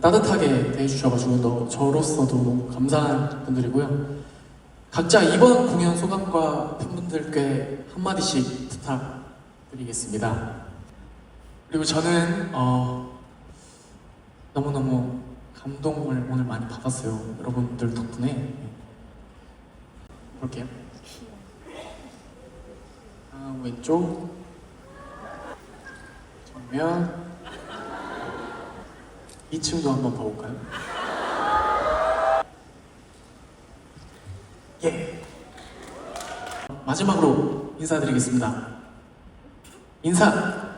따뜻하게 대해주셔가지고 너, 저로서도 너무 감사한 분들이고요. 각자 이번 공연 소감과 팬분들께 한마디씩 부탁드리겠습니다. 그리고 저는 어, 너무너무 감동을 오늘 많이 받았어요. 여러분들 덕분에. 네. 볼게요. 아, 왼쪽. 정면. 2층도 한번 봐볼까요? 예. 마지막으로 인사드리겠습니다. 인사.